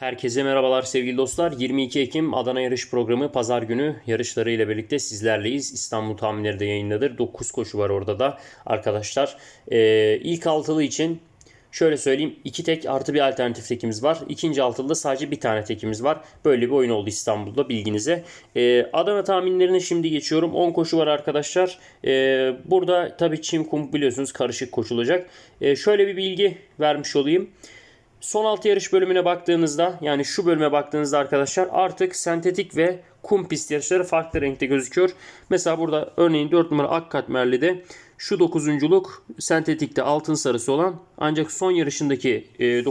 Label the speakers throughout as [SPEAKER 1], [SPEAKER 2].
[SPEAKER 1] Herkese merhabalar sevgili dostlar. 22 Ekim Adana Yarış Programı pazar günü yarışları ile birlikte sizlerleyiz. İstanbul tahminleri de yayınladır. 9 koşu var orada da arkadaşlar. Ee, ilk altılı için şöyle söyleyeyim. 2 tek artı bir alternatif tekimiz var. İkinci altılıda sadece bir tane tekimiz var. Böyle bir oyun oldu İstanbul'da bilginize. Ee, Adana tahminlerine şimdi geçiyorum. 10 koşu var arkadaşlar. Ee, burada tabii çim kum biliyorsunuz karışık koşulacak. Ee, şöyle bir bilgi vermiş olayım. Son 6 yarış bölümüne baktığınızda yani şu bölüme baktığınızda arkadaşlar artık sentetik ve kum pist yarışları farklı renkte gözüküyor. Mesela burada örneğin 4 numara ak katmerlide şu dokuzunculuk sentetikte altın sarısı olan ancak son yarışındaki e,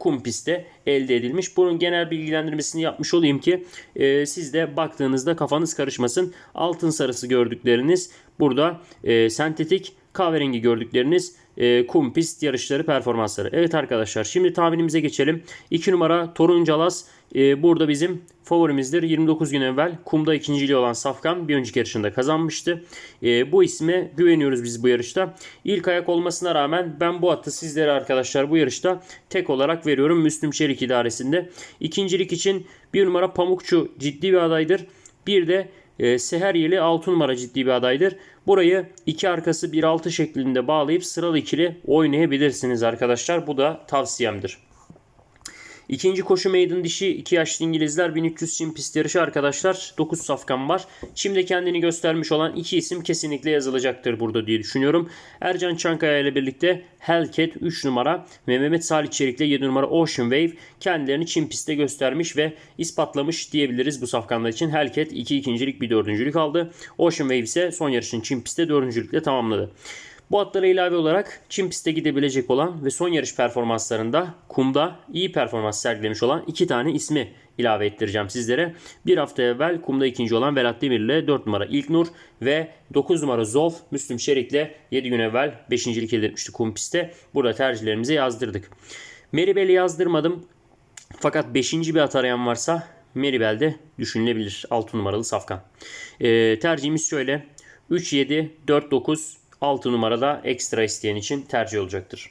[SPEAKER 1] kum pistte elde edilmiş. Bunun genel bilgilendirmesini yapmış olayım ki e, siz de baktığınızda kafanız karışmasın. Altın sarısı gördükleriniz burada e, sentetik kahverengi gördükleriniz e, kum pist yarışları performansları. Evet arkadaşlar şimdi tahminimize geçelim. 2 numara Toruncalas e, burada bizim favorimizdir. 29 gün evvel kumda ikinciliği olan Safkan bir önceki yarışında kazanmıştı. E, bu isme güveniyoruz biz bu yarışta. İlk ayak olmasına rağmen ben bu atı sizlere arkadaşlar bu yarışta tek olarak veriyorum Müslüm Çelik idaresinde. İkincilik için bir numara Pamukçu ciddi bir adaydır. Bir de e, Seheryeli 6 numara ciddi bir adaydır. Burayı iki arkası 1-6 şeklinde bağlayıp sıralı ikili oynayabilirsiniz arkadaşlar. Bu da tavsiyemdir. İkinci koşu meydan dişi 2 yaşlı İngilizler 1300 çim pist yarışı arkadaşlar. 9 safkan var. Şimdi kendini göstermiş olan iki isim kesinlikle yazılacaktır burada diye düşünüyorum. Ercan Çankaya ile birlikte Hellcat 3 numara ve Mehmet Salih Çelik'le 7 numara Ocean Wave kendilerini çim pistte göstermiş ve ispatlamış diyebiliriz bu safkanlar için. Hellcat 2 ikincilik bir dördüncülük aldı. Ocean Wave ise son yarışın çim pistte dördüncülükle tamamladı. Bu atlara ilave olarak çim pistte gidebilecek olan ve son yarış performanslarında kumda iyi performans sergilemiş olan iki tane ismi ilave ettireceğim sizlere. Bir hafta evvel kumda ikinci olan Berat Demir ile 4 numara İlknur ve 9 numara Zolf Müslüm Şerik ile 7 gün evvel 5.lik elde etmişti kum pistte. Burada tercihlerimizi yazdırdık. Meribel'i yazdırmadım. Fakat 5. bir at arayan varsa Meribel'de düşünülebilir. 6 numaralı Safkan. Ee, tercihimiz şöyle. 3-7, 4-9, 6 numarada ekstra isteyen için tercih olacaktır.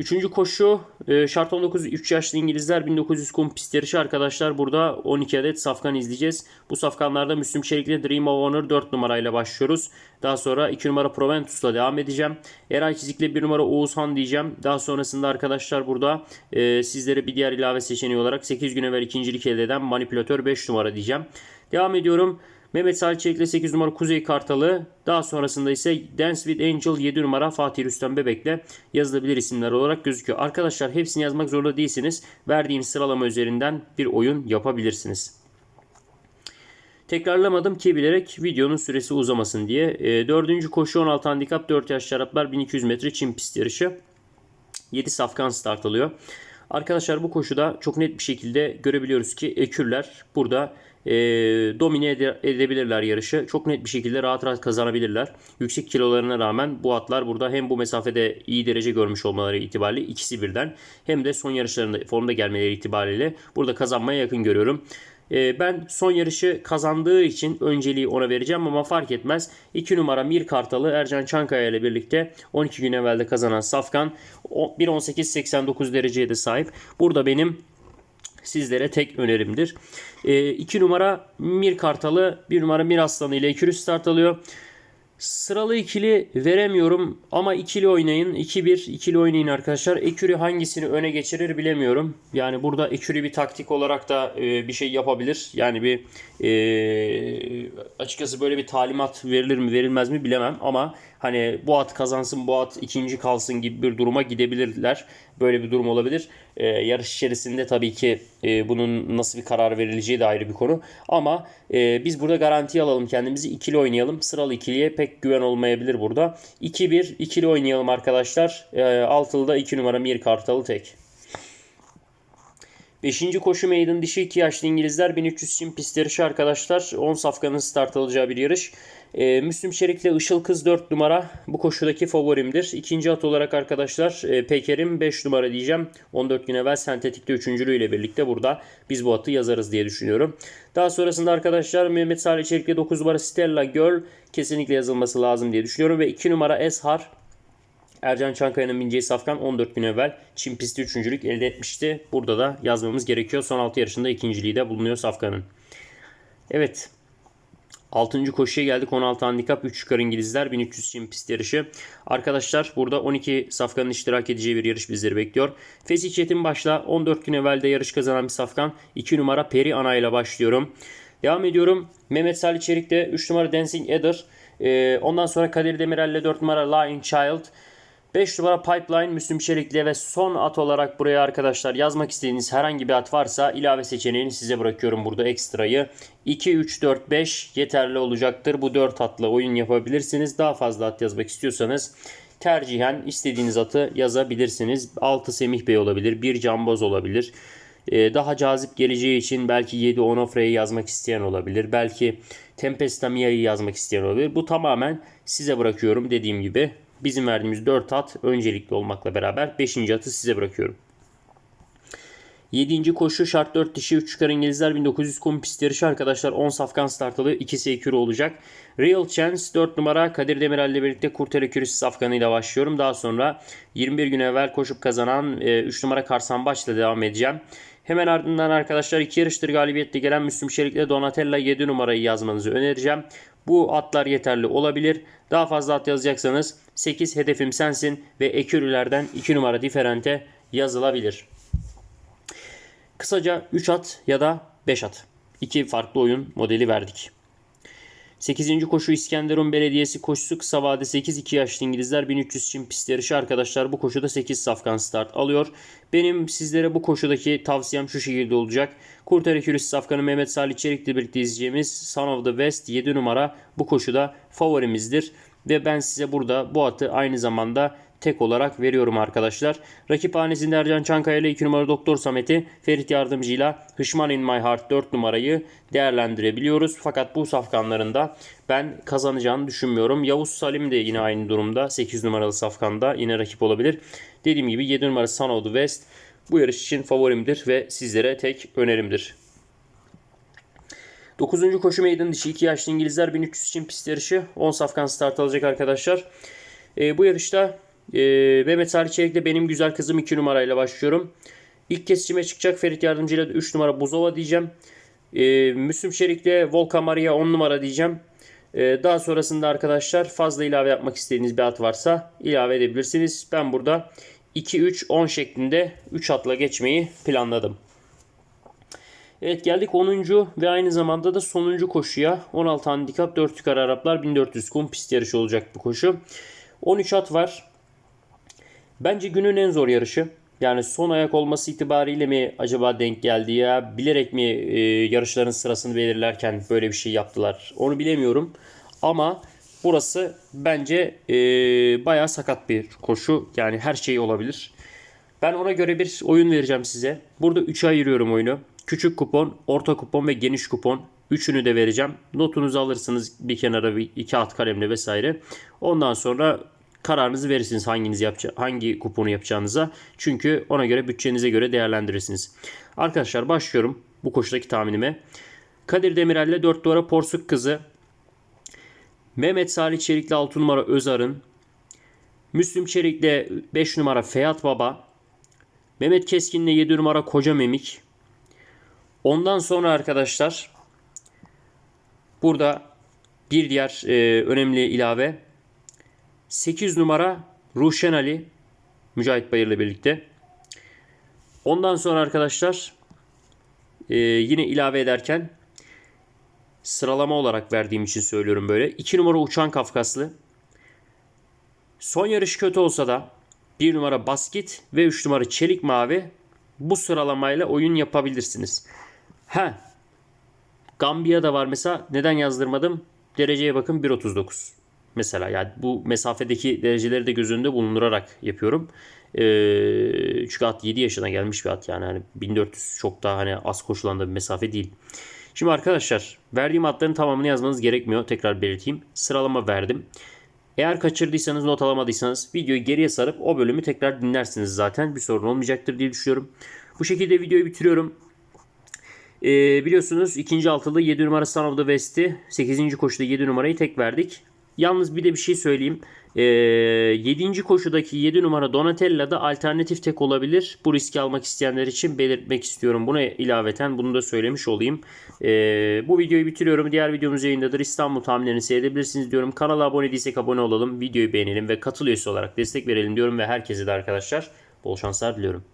[SPEAKER 1] Üçüncü koşu e, şart 19 3 yaşlı İngilizler 1900 kum pist yarışı arkadaşlar. Burada 12 adet safkan izleyeceğiz. Bu safkanlarda Müslüm Çelik'le Dream of Honor 4 numarayla başlıyoruz. Daha sonra 2 numara Proventus'la devam edeceğim. Eray Çizik'le 1 numara Oğuzhan diyeceğim. Daha sonrasında arkadaşlar burada e, sizlere bir diğer ilave seçeneği olarak 8 gün evvel ikincilik elde eden Manipülatör 5 numara diyeceğim. Devam ediyorum. Mehmet Salih Çelik'le 8 numara Kuzey Kartalı. Daha sonrasında ise Dance with Angel 7 numara Fatih Rüstem Bebek'le yazılabilir isimler olarak gözüküyor. Arkadaşlar hepsini yazmak zorunda değilsiniz. Verdiğim sıralama üzerinden bir oyun yapabilirsiniz. Tekrarlamadım ki bilerek videonun süresi uzamasın diye. E, dördüncü koşu 16 handikap 4 yaş şaraplar 1200 metre çim pist yarışı. 7 safkan start alıyor. Arkadaşlar bu koşuda çok net bir şekilde görebiliyoruz ki ekürler burada e, domine ede- edebilirler yarışı. Çok net bir şekilde rahat rahat kazanabilirler. Yüksek kilolarına rağmen bu atlar burada hem bu mesafede iyi derece görmüş olmaları itibariyle ikisi birden hem de son yarışlarında formda gelmeleri itibariyle burada kazanmaya yakın görüyorum. E, ben son yarışı kazandığı için önceliği ona vereceğim ama fark etmez. 2 numara Mir Kartalı Ercan Çankaya ile birlikte 12 gün evvelde kazanan Safkan 1.18.89 dereceye de sahip. Burada benim sizlere tek önerimdir. 2 numara Mir Kartalı, 1 numara Mir Aslanı ile ikili start alıyor. Sıralı ikili veremiyorum ama ikili oynayın. 2-1 ikili oynayın arkadaşlar. Ekürü hangisini öne geçirir bilemiyorum. Yani burada Ekürü bir taktik olarak da e, bir şey yapabilir. Yani bir e, açıkçası böyle bir talimat verilir mi verilmez mi bilemem ama hani bu at kazansın bu at ikinci kalsın gibi bir duruma gidebilirler. Böyle bir durum olabilir. E, yarış içerisinde tabii ki e, bunun nasıl bir karar verileceği de ayrı bir konu. Ama e, biz burada garanti alalım kendimizi. ikili oynayalım. Sıralı ikiliye pek güven olmayabilir burada. 2-1 ikili oynayalım arkadaşlar. E, altılıda 2 numara Mir Kartalı tek. Beşinci koşu meydan dişi 2 yaşlı İngilizler 1300 çim pist yarışı arkadaşlar. 10 safkanın start alacağı bir yarış. Ee, Müslüm Şerik'le Işıl Kız 4 numara bu koşudaki favorimdir. İkinci at olarak arkadaşlar e, Peker'im 5 numara diyeceğim. 14 gün evvel sentetikte üçüncülüğüyle birlikte burada biz bu atı yazarız diye düşünüyorum. Daha sonrasında arkadaşlar Mehmet Salih Çelik'le 9 numara Stella Girl kesinlikle yazılması lazım diye düşünüyorum. Ve 2 numara Eshar Ercan Çankaya'nın bineceği Safkan 14 gün evvel Çin pisti üçüncülük elde etmişti. Burada da yazmamız gerekiyor. Son 6 yarışında ikinciliği de bulunuyor Safkan'ın. Evet. 6. koşuya geldik. 16 handikap 3 yukarı İngilizler 1300 Çin pist yarışı. Arkadaşlar burada 12 safkanın iştirak edeceği bir yarış bizleri bekliyor. Fesih Çetin başla 14 gün evvel de yarış kazanan bir safkan. 2 numara Peri Ana ile başlıyorum. Devam ediyorum. Mehmet Salih Çelik de 3 numara Dancing Adder. Ee, ondan sonra Kadir Demirel ile 4 numara Lying Child. 5 numara Pipeline, Müslüm Çelikli ve son at olarak buraya arkadaşlar yazmak istediğiniz herhangi bir at varsa ilave seçeneğini size bırakıyorum burada ekstrayı. 2, 3, 4, 5 yeterli olacaktır. Bu 4 atla oyun yapabilirsiniz. Daha fazla at yazmak istiyorsanız tercihen istediğiniz atı yazabilirsiniz. 6 Semih Bey olabilir, 1 Camboz olabilir. Ee, daha cazip geleceği için belki 7 Onofre'yi yazmak isteyen olabilir. Belki Tempesta Mia'yı yazmak isteyen olabilir. Bu tamamen size bırakıyorum dediğim gibi. Bizim verdiğimiz 4 at öncelikli olmakla beraber 5. atı size bırakıyorum. 7. koşu şart 4 dişi 3 çıkar İngilizler 1900 kum pist yarışı arkadaşlar 10 safkan startalı 2 ekürü olacak. Real Chance 4 numara Kadir Demirel ile birlikte Kurtel Ekürüsü safkanıyla başlıyorum. Daha sonra 21 gün evvel koşup kazanan 3 numara Karsan Baş'la devam edeceğim. Hemen ardından arkadaşlar iki yarıştır galibiyetle gelen Müslüm Şerik'le Donatella 7 numarayı yazmanızı önereceğim. Bu atlar yeterli olabilir. Daha fazla at yazacaksanız 8 hedefim sensin ve ekürülerden 2 numara diferente yazılabilir. Kısaca 3 at ya da 5 at. İki farklı oyun modeli verdik. 8. koşu İskenderun Belediyesi koşusu kısa vade 8-2 yaşlı İngilizler 1300 Çin pist yarışı arkadaşlar bu koşuda 8 safkan start alıyor. Benim sizlere bu koşudaki tavsiyem şu şekilde olacak. Kurtar Ekürüsü safkanı Mehmet Salih Çelik'le birlikte izleyeceğimiz Son of the West 7 numara bu koşuda favorimizdir. Ve ben size burada bu atı aynı zamanda tek olarak veriyorum arkadaşlar. Rakip hanesinde Ercan Çankaya ile 2 numara Doktor Samet'i Ferit Yardımcı ile Hışman in My Heart 4 numarayı değerlendirebiliyoruz. Fakat bu safkanlarında ben kazanacağını düşünmüyorum. Yavuz Salim de yine aynı durumda. 8 numaralı safkanda yine rakip olabilir. Dediğim gibi 7 numara Son of the West bu yarış için favorimdir ve sizlere tek önerimdir. 9. koşu meydan dışı 2 yaşlı İngilizler 1300 için pist yarışı 10 safkan start alacak arkadaşlar. E, bu yarışta e, Mehmet Salih Çelik'le benim güzel kızım 2 numarayla başlıyorum. İlk kesişime çıkacak Ferit Yardımcı ile 3 numara Buzova diyeceğim. E, Müslüm Şerik'le Volkan Maria 10 numara diyeceğim. E, daha sonrasında arkadaşlar fazla ilave yapmak istediğiniz bir at varsa ilave edebilirsiniz. Ben burada 2-3-10 şeklinde 3 atla geçmeyi planladım. Evet geldik 10. ve aynı zamanda da sonuncu koşuya. 16 handikap 4 yukarı Araplar 1400 kum pist yarışı olacak bu koşu. 13 at var. Bence günün en zor yarışı. Yani son ayak olması itibariyle mi acaba denk geldi ya bilerek mi e, yarışların sırasını belirlerken böyle bir şey yaptılar onu bilemiyorum. Ama burası bence e, bayağı sakat bir koşu yani her şey olabilir. Ben ona göre bir oyun vereceğim size. Burada 3'e ayırıyorum oyunu. Küçük kupon, orta kupon ve geniş kupon. Üçünü de vereceğim. Notunuzu alırsınız bir kenara bir iki at kalemle vesaire. Ondan sonra kararınızı verirsiniz hanginiz yapacak hangi kuponu yapacağınıza. Çünkü ona göre bütçenize göre değerlendirirsiniz. Arkadaşlar başlıyorum bu koşudaki tahminime. Kadir Demirel'le 4 numara Porsuk Kızı. Mehmet Salih Çelik'le 6 numara Özarın. Müslüm Çelik'le 5 numara Feyat Baba. Mehmet Keskin'le 7 numara Koca Memik. Ondan sonra arkadaşlar burada bir diğer e, önemli ilave 8 numara Ruşen Ali Mücahit Bayır'la birlikte. Ondan sonra arkadaşlar e, yine ilave ederken sıralama olarak verdiğim için söylüyorum böyle. 2 numara Uçan Kafkaslı. Son yarış kötü olsa da 1 numara Basket ve 3 numara Çelik Mavi bu sıralamayla oyun yapabilirsiniz. Ha. Gambiya da var mesela. Neden yazdırmadım? Dereceye bakın 1.39. Mesela yani bu mesafedeki dereceleri de göz önünde bulundurarak yapıyorum. Ee, çünkü at 7 yaşına gelmiş bir at yani. yani 1400 çok daha hani az koşulan da bir mesafe değil. Şimdi arkadaşlar verdiğim atların tamamını yazmanız gerekmiyor. Tekrar belirteyim. Sıralama verdim. Eğer kaçırdıysanız not alamadıysanız videoyu geriye sarıp o bölümü tekrar dinlersiniz zaten. Bir sorun olmayacaktır diye düşünüyorum. Bu şekilde videoyu bitiriyorum. Ee, biliyorsunuz ikinci altıda 7 numara Son of the West'i 8. koşuda 7 numarayı tek verdik. Yalnız bir de bir şey söyleyeyim. Ee, 7. koşudaki 7 numara Donatella da alternatif tek olabilir. Bu riski almak isteyenler için belirtmek istiyorum. Buna ilaveten bunu da söylemiş olayım. Ee, bu videoyu bitiriyorum. Diğer videomuz yayındadır. İstanbul tahminlerini seyredebilirsiniz diyorum. Kanala abone değilsek abone olalım. Videoyu beğenelim ve katıl olarak destek verelim diyorum. Ve herkese de arkadaşlar bol şanslar diliyorum.